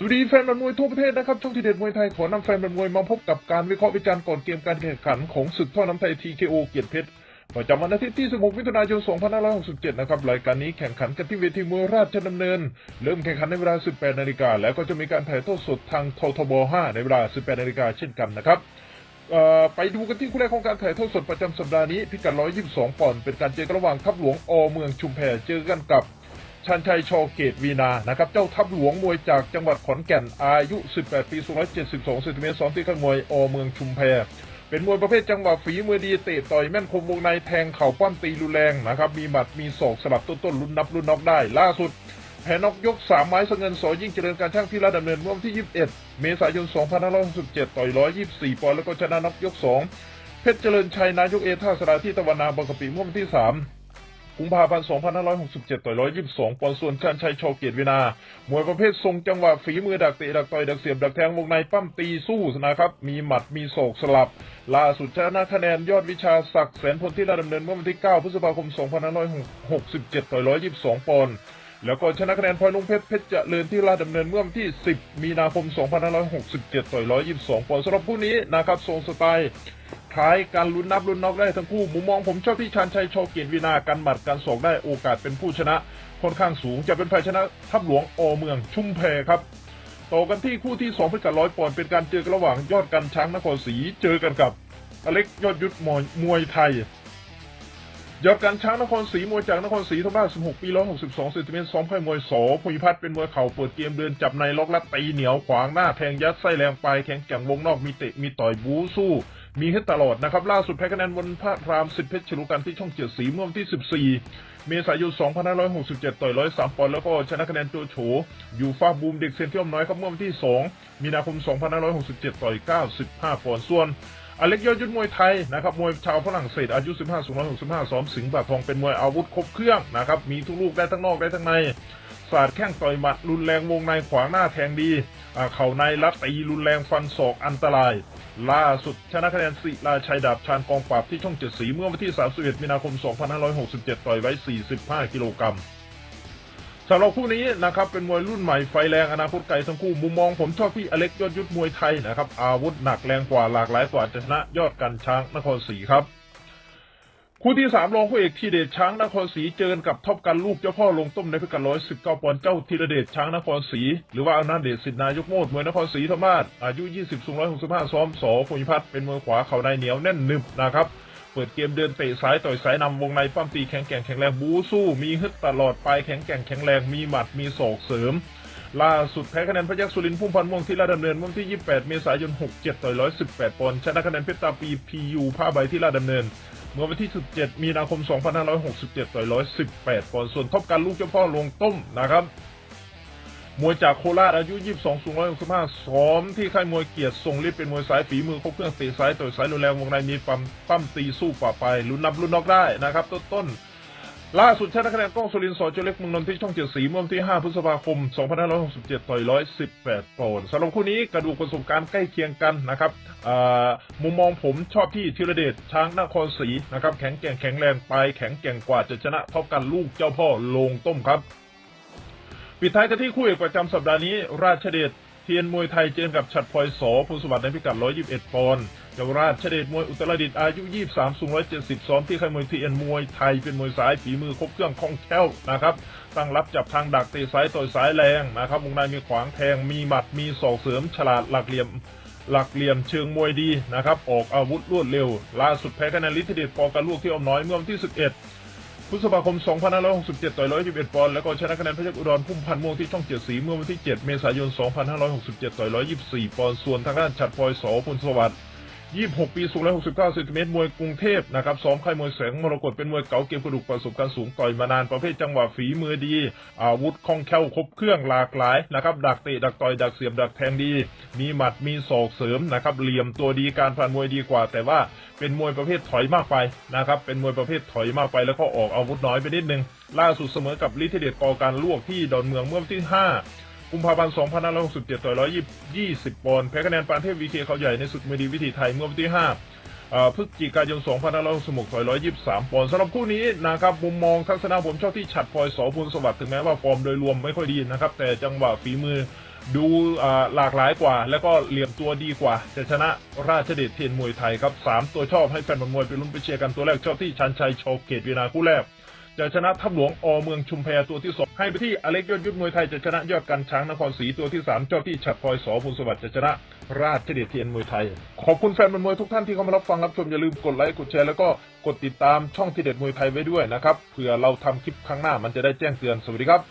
สวัสดีแฟนบอลมวยทั่วประเทศนะครับ ช่องทีเด็ดมวยไทยขอนำแฟนบอลมวยมาพบกับการวิเคราะห์วิจารณ์ก่อนเกมการแข่งขันของศึกท่อน้ำไทย TKO เกียรติเพชรประจำวันอาทิตย์ที่ 16 มิถุนายน 2567 นะครับ รายการนี้แข่งขันกันที่เวทีมวยราชดำเนิน เริ่มแข่งขันในเวลา 18 นาฬิกาแล้วก็จะมีการถ่ายทอดสดทางททบ 5 ในเวลา 18 นาฬิกาเช่นกันนะครับไปดูกันที่คู่แรกของการถ่ายทอดสดประจำสัปดาห์นี้พิกัด 122 ปอนด์เป็นการเจอกันระหว่างทัพหลวงอเมืองชุมแพเจอกันกับ ชันชัยชอเกตวีนานะครับเจ้าทัพหลวงมวยจากจังหวัดขอนแก่นอายุ 18 ปี 272เซนติเมตรซ้อมที่ค่ายมวยอเมืองชุมแพเป็นมวยประเภทจังหวะฝีมือดีเตะต่อยแม่นคมวงในแทงเข่าปั้มตีรุนแรงนะครับมีหมัดมีศอกสลับต้นๆลุ้นนับลุ้นน็อกได้ ล่าสุดแพ้นอกยก3ไม้สงเงินสอยิ่งเจริญการช่างที่ราชดำเนินเมื่อวันที่ 21 เมษายน 2567 ต่อย 124 ปอนด์แล้วก็ชนะนอกยก 2 เพชรเจริญชัยนายกเอท่าสราที่ตะวันนาบางกะปิเมื่อวันที่ 3 กุมภาพันธ์ 2567 ต่อย122 ปอนด์ส่วนชันชัยชอเกียรติวินามวยประเภททรงจังหวะฝีมือดักเตะดักต่อยดักเสียบดักแทงวงในปั้มตีสู้นะครับ มีหมัดมีโศกสลับ ล่าสุดชนะคะแนนยอดวิชาศักดิ์แสนพลที่ราดำเนินเมื่อวันที่ 9 พฤษภาคม 2567 ต่อย122 ปอนด์ แล้วก็ชนะคะแนนพลอยลุงเพชรเพชรเจริญที่ราชดำเนินเมื่อวันที่ 10 มีนาคม 2567 ต่อย 122ปอนด์สำหรับคู่นี้นะครับทรงสไตล์คล้ายการลุ้นนับลุ้นน็อกได้ทั้งคู่มุมมองผมชอบที่ชานชัยโชเกียรติวินาการหมัดการศอกได้โอกาสเป็นผู้ชนะ ค่อนข้างสูงจะเป็นฝ่ายชนะทัพหลวงอเมืองชุมแพครับต่อกันที่คู่ที่2พิกัดร้อยปอนด์เป็นการเจอกันระหว่างยอดกันช้างนครศรีเจอกันกับอเล็กยอดยุทธมวยไทย ยอดการช้างนครศรีมวยจากนครศรีธรรมราช16 ปี 162เซนติเมตรซ้อมค่ายมวยสภูมิพัฒน์เป็นมวยเข่าเปิดเกมเดินจับในล็อกและตีเหนียวขวางหน้าแทงยัดไส้แรงปลายแข็งแกร่งวงนอกมีเตะมีต่อยบู๊สู้ มีให้ตลอดนะครับ ล่าสุดแพ้คะแนนบนพระรามสิทธิเพชรฉลุกันที่ช่องเจ็ดสีเมื่อวันที่ 14 เมษายน 2567 ต่อย103ปอนด์แล้วก็ชนะคะแนนโจโฉอยู่ฟ้าบูมเด็กเซนเทียมน้อยครับเมื่อวันที่ 2 มีนาคม 2567 ต่อย 95 ปอนด์ส่วนอเล็กยอดยุทธมวยไทยนะครับมวยชาวฝรั่งเศสอายุ 15สูง165ซ้อมสิงห์บาททองเป็นมวยอาวุธครบเครื่องนะครับมีทุกลูกได้ทั้งนอกได้ทั้งใน สาดแข้งต่อยหมัดรุนแรงวงในขวางหน้าแทงดีเข่าในลัดตีรุนแรงฟันศอกอันตราย ล่าสุดชนะคะแนนศิลาชัยดาบชานกองปราบที่ช่องเจ็ดสีเมื่อวันที่ 31 มีนาคม 2567 ต่อยไว้ 45 กิโลกรัมสำหรับคู่นี้นะครับเป็นมวยรุ่นใหม่ไฟแรงอนาคตไกลทั้งคู่มุมมองผมชอบที่อเล็กยอดยุทธมวยไทยนะครับอาวุธหนักแรงกว่าหลากหลายกว่าชนะยอดกันช้างนครศรีครับ คู่ที่สามรองคู่เอกทีเดชช้างนครศรีเจอกันกับท็อปกันลูกเจ้าพ่อลงต้มในพิกัดร้อยสิบเก้าปอนด์เจ้าธีรเดชช้างนครศรีหรือว่าอำนาจเดชสิทธนายกโมดมวยนครศรีธรรมราชอายุ20สูง165ซ้อมสอภูมิพัฒน์เป็นมวยขวาเข่าในเหนียวแน่นหนึบนะครับเปิดเกมเดินเตะซ้ายต่อยซ้ายนำวงในปั้มตีแข็งแกร่งแข็งแรงบูสู้ มีฮึดตลอดปลายแข็งแกร่งแข็งแรงมีหมัดมีศอกเสริมล่าสุดแพ้คะแนนพยัคฆ์สุรินทร์พุ่มพันธ์ม่วงที่ราชดำเนินเมื่อวันที่ 28 เมษายน 67 ต่อย 118 ปอนด์ชนะคะแนนเพชรตาปีพียูผ้าใบที่ราชดำเนิน เมื่อวันที่ 17 มีนาคม 2567 ต่อย 118 ปอนด์ ส่วนท็อปการลูกเจ้าพ่อลงต้มนะครับ มวยจากโคราชอายุ 22 สูง 165ซ้อมที่ค่ายมวยเกียรติทรงฤทธิ์เป็นมวยสายฝีมือครบเครื่องเตะซ้ายต่อยซ้ายรุนแรงวงในมีปั๊มปั้มตีสู้ป่าไปลุ้นนับลุ้นนอกได้นะครับ ต้นต้น ล่าสุดชนะคะแนนกล้องสุรินทร์สอเจเล็กมืองนนท์ที่ช่องเจ็ดสีเมื่อวันที่ 5 พฤษภาคม 2567 ต่อย 118ปอนด์สำหรับคู่นี้กระดูกประสบการณ์ใกล้เคียงกันนะครับมุมมองผมชอบที่ธีรเดชช้างนครศรีนะครับแข็งแกร่งแข็งแรงไปแข็งแกร่งกว่าจะชนะเท่ากันลูกเจ้าพ่อลงต้มครับ ปิดท้ายกันที่คู่เอกประจำสัปดาห์นี้ ราชเดช ทียนมวยไทยเจอกับฉัดพลอยโสอภูสวัสดิ์ในพิกัด 121 ปอนด์เยาวราชเดชมวยอุตรดิตถ์อายุ 23 สูง 170 ซ้อมที่ค่ายมวยทีเอ็นมวยไทยเป็นมวยสายฝีมือครบเครื่องคล่องแคล่วนะครับ ตั้งรับจับทางดักเตะซ้ายต่อยซ้ายแรงนะครับวงในมีขวางแทงมีหมัดมีศอกเสริมฉลาดหลักเหลี่ยมหลักเหลี่ยมเชิงมวยดีนะครับออกอาวุธรวดเร็ว ล่าสุดแพ้คะแนนลิทธิเดชปอการลูกที่อมน้อยเมื่อวันที่ 11 พฤษภาคม 2567 ต่อย121ปอนด์ แล้วก็ชนะคะแนนพระเจ้าอุดรพุ่มพันธ์ม่วงที่ช่องเจ็ดสีเมื่อวันที่ 7 เมษายน 2567 ต่อย124 ปอนด์ ส่วนทางด้านฉัดพลอยสอพุนสวัสดิ์ 26 ปี สูง 169 เซนติเมตร มวยกรุงเทพนะครับซ้อมค่ายมวยแสงมรกตเป็นมวยเก๋าเกมกระดูกประสบการณ์สูงต่อยมานานประเภทจังหวะฝีมือดี อาวุธคล่องแคล่วครบเครื่องหลากหลายนะครับดักเตะดักต่อยดักเสียบดักแทงดี มีหมัดมีศอกเสริมนะครับเหลี่ยมตัวดีการผ่านมวยดีกว่า แต่ว่าเป็นมวยประเภทถอยมากไปนะครับเป็นมวยประเภทถอยมากไป แล้วก็ออกอาวุธน้อยไปนิดนึงล่าสุดเสมอกับลิทเดชกอการลวกที่ดอนเมืองเมื่อวันที่ 5 กุมภาพันธ์2567ต่อย120 ปอนด์แพ้คะแนนปานเทพวีเคเขาใหญ่ในสุดมวยดีวิถีไทยเมื่อวันที่5อ่าพฤศจิกายน2566ต่อย123 ปอนด์สำหรับคู่นี้นะครับมุมมองทัศนะผมชอบที่ฉัดพลอยสอพูลสวัสดิ์ถึงแม้ว่าฟอร์มโดยรวมไม่ค่อยดีนะครับ แต่จังหวะฝีมือดูหลากหลายกว่า แล้วก็เหลี่ยมตัวดีกว่า จะชนะราชเดชเทียนมวยไทยครับสามตัวชอบให้แฟนบอลมวยไปลุ้นไปเชียร์กันตัวแรกชอบที่ชันชัยโชเกตวีนาคู่แรก จะชนะทัพหลวงอเมืองชุมแพตัวที่สองให้ไปที่อเล็กยอดยุทธมวยไทยจะชนะยอดกันช้างนครศรีตัวที่สามเจ้าที่ฉัดพลอยสอภูลสวัสดิ์จะชนะราชเดชเทียนมวยไทย ขอบคุณแฟนบอลมวยทุกท่านที่เข้ามารับฟังรับชมอย่าลืมกดไลค์กดแชร์แล้วก็กดติดตามช่องทีเด็ดมวยไทยไว้ด้วยนะครับเผื่อเราทำคลิปครั้งหน้ามันจะได้แจ้งเตือนสวัสดีครับ